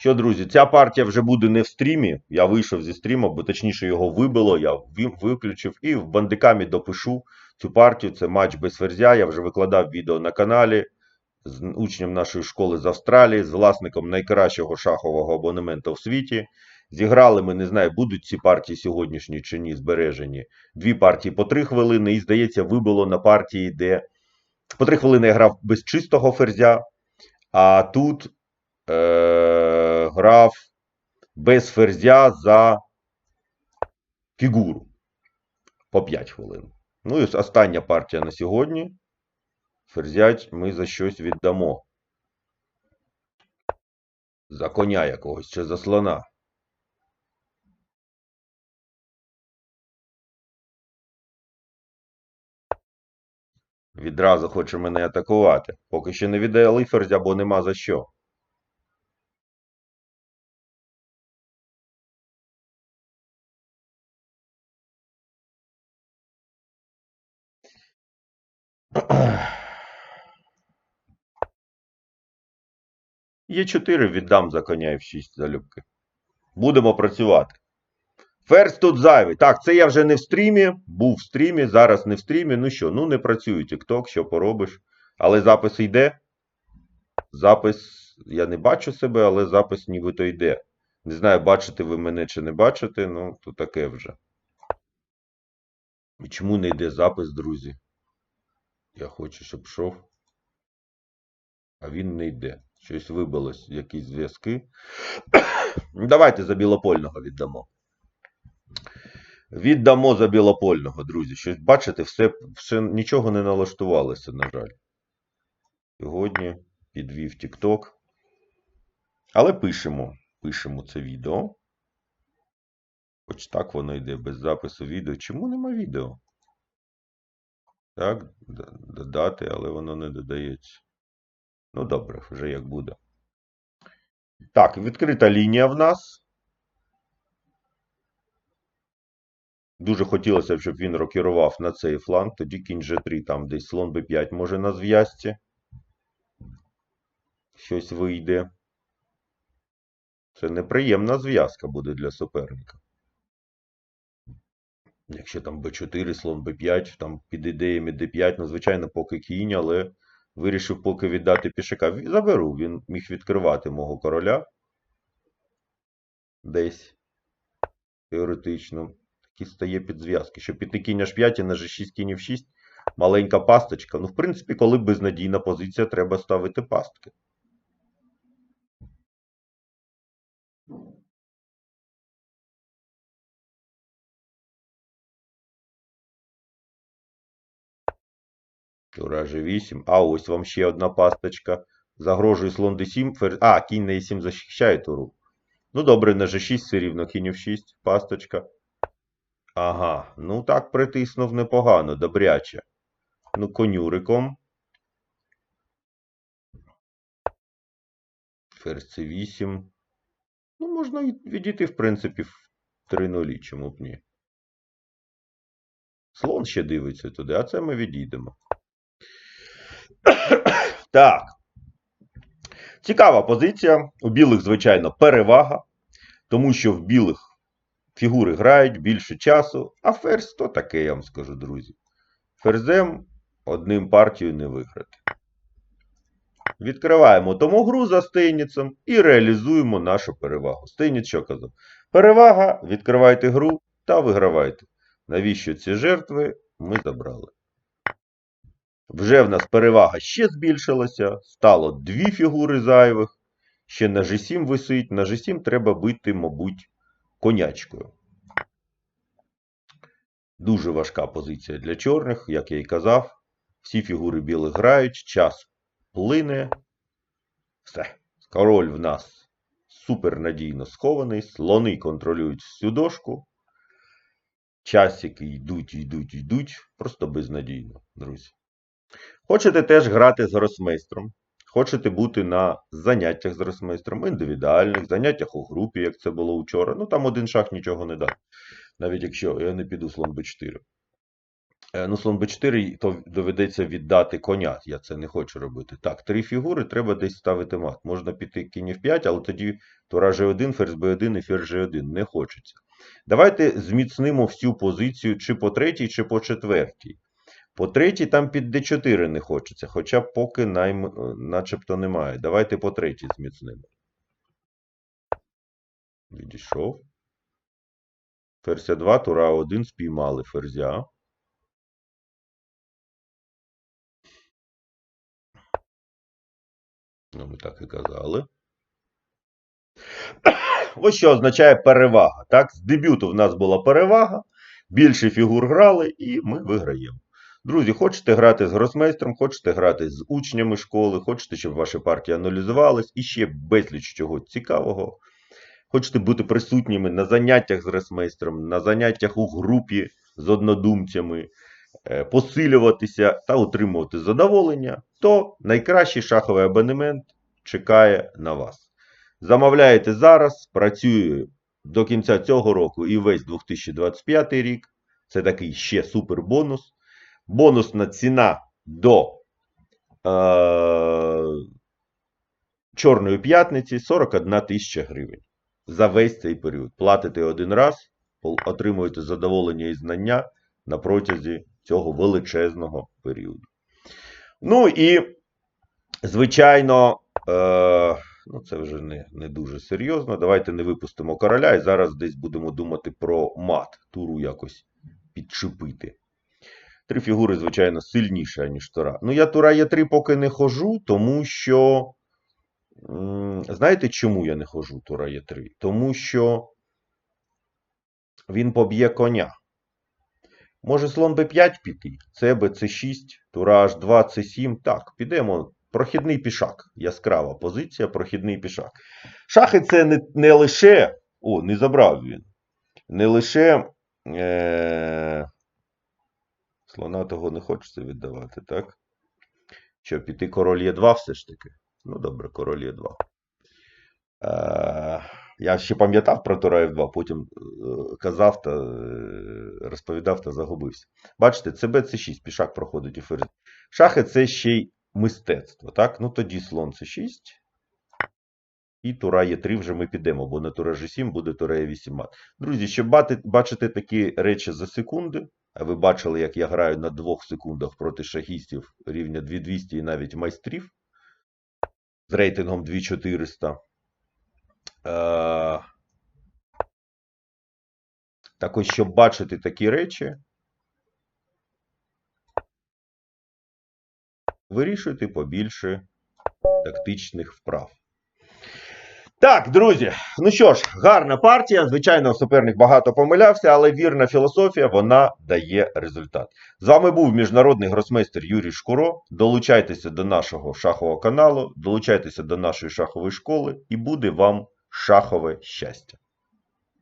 Що, друзі, ця партія вже буде не в стрімі. Я вийшов зі стріму, бо точніше його вибило, я виключив і в бандикамі допишу цю партію. Це матч без ферзя. Я вже викладав відео на каналі з учнем нашої школи з Австралії, з власником найкращого шахового абонементу в світі. Зіграли ми, не знаю, будуть ці партії сьогоднішні чи ні, збережені. Дві партії по три хвилини, і, здається, вибило на партії, де по три хвилини я грав без чистого ферзя, а тут е- грав без ферзя за фігуру по 5 хвилин. Ну і остання партія на сьогодні. Ферзять ми за щось віддамо. За коня якогось чи за слона. Відразу хоче мене атакувати. Поки що не віддали ферзя, бо нема за що. Є 4 віддам за коня в 6 залюбки. Будемо працювати. Ферзь тут зайвий. Так, це я вже не в стрімі. Був в стрімі, зараз не в стрімі. Ну що, ну не працює TikTok, що поробиш. Але запис йде. Запис. Я не бачу себе, але запис нібито йде. Не знаю, бачите ви мене чи не бачите, ну, то таке вже. І чому не йде запис, друзі? Я хочу, щоб йшов. А він не йде. Щось вибилось, якісь зв'язки. Давайте за білопольного віддамо. Віддамо за білопольного, друзі. Щось бачите, все, все нічого не налаштувалося, на жаль. Сьогодні підвів TikTok. Але пишемо. Пишемо це відео. Хоч так воно йде без запису відео. Чому нема відео? Так, додати, але воно не додається. Ну, добре, вже як буде. Так, відкрита лінія в нас. Дуже хотілося щоб він рокірував на цей фланг. Тоді кінь G3, там десь слон B5 може на зв'язці. Щось вийде. Це неприємна зв'язка буде для суперника. Якщо там b4, слон b5, там під ідеями d5, ну, звичайно, поки кінь, але вирішив поки віддати пішака. Заберу, він міг відкривати мого короля. Десь. Теоретично. Такі стає під зв'язки. Щоб піти кінь h5 і на g6 кінь f6. Маленька пасточка. Ну, в принципі, коли безнадійна позиція, треба ставити пастки. Тура G8. А ось вам ще одна пасточка. Загрожує слон d7. Фер... А, кінь на e7 захищає туру. Ну, добре, на G6 все рівно. Кінь f6, пасточка. Ага, ну так притиснув непогано, добряче. Ну, конюриком. Ферзь c8. Ну, можна відійти, в принципі, в 3-0, чому б ні. Слон ще дивиться туди, а це ми відійдемо. Так. Цікава позиція. У білих, звичайно, перевага, тому що в білих фігури грають більше часу, а ферзь то таке, я вам скажу, друзі. Ферзем одним партію не виграти. Відкриваємо тому гру за Стейніцем і реалізуємо нашу перевагу. Стейніц що казав? Перевага, відкривайте гру та вигравайте. Навіщо ці жертви ми забрали? Вже в нас перевага ще збільшилася, стало дві фігури зайвих. Ще на G7 висить. На G7 треба бити, мабуть, конячкою. Дуже важка позиція для чорних, як я і казав. Всі фігури білих грають, час плине. Все. Король в нас супернадійно схований, слони контролюють всю дошку. Часики йдуть, йдуть, йдуть. Просто безнадійно, друзі. Хочете теж грати з гросмейстром. Хочете бути на заняттях з гросмейстром, індивідуальних, заняттях у групі, як це було вчора. Ну там один шах нічого не дав. Навіть якщо я не піду слон b4. Е, Ну, слон Б4, то доведеться віддати коня. Я це не хочу робити. Так, три фігури, треба десь ставити мат. Можна піти кінь F5, але тоді тура G1, ферзь B1 і ферзь G1. Не хочеться. Давайте зміцнимо всю позицію чи по третій, чи по четвертій. По третій там під D4 не хочеться, хоча поки найм, е, начебто немає. Давайте по третій зміцнимо. Відійшов. Ферзь 2, тура 1, спіймали ферзя. Ну, ми так і казали. Ось що означає перевага. Так? З дебюту в нас була перевага, більше фігур грали, і ми виграємо. Друзі, хочете грати з гросмейстром, хочете грати з учнями школи, хочете, щоб ваші партії аналізувались, і ще безліч чого цікавого. Хочете бути присутніми на заняттях з гросмейстром, на заняттях у групі з однодумцями, е, посилюватися та отримувати задоволення, то найкращий шаховий абонемент чекає на вас. Замовляєте зараз, працює до кінця цього року і весь 2025 рік. Це такий ще супер бонус. Бонусна ціна до е, Чорної п'ятниці 41 тисяча гривень. За весь цей період. Платите один раз, отримуєте задоволення і знання на протязі цього величезного періоду. Ну і, звичайно, е, ну це вже не, не дуже серйозно. Давайте не випустимо короля і зараз десь будемо думати про мат. Туру якось підчепити. Три фігури, звичайно, сильніша, ніж Тура. Ну, я Тура Є3 поки не хожу, тому що. Знаєте, чому я не хожу Тура Є3? Тому що він поб'є коня. Може слон Б5 піти, С, Б, С6, Тура H2, С7. Так, підемо. Прохідний пішак. Яскрава позиція, прохідний пішак. Шахи це не, не лише. О, не забрав він. Не лише. Е... Слона того не хочеться віддавати, так? Що, піти король Є2 все ж таки? Ну, добре, король Є2. Е, я ще пам'ятав про Тура F2, потім е, казав та е, розповідав та загубився. Бачите, це це 6, пішак проходить у ферзь. Шахи це ще й мистецтво, так? Ну тоді слон це 6. І тура Є3 вже ми підемо, бо на тура G7 буде тура Е8 мат. Друзі, щоб бачити такі речі за секунди, ви бачили, як я граю на двох секундах проти шахістів рівня 2200 і навіть майстрів з рейтингом 2400. Е, Так ось, щоб бачити такі речі, вирішуйте побільше тактичних вправ. Так, друзі, ну що ж, гарна партія. Звичайно, суперник багато помилявся, але вірна філософія вона дає результат. З вами був міжнародний гросмейстер Юрій Шкуро. Долучайтеся до нашого шахового каналу, долучайтеся до нашої шахової школи, і буде вам шахове щастя.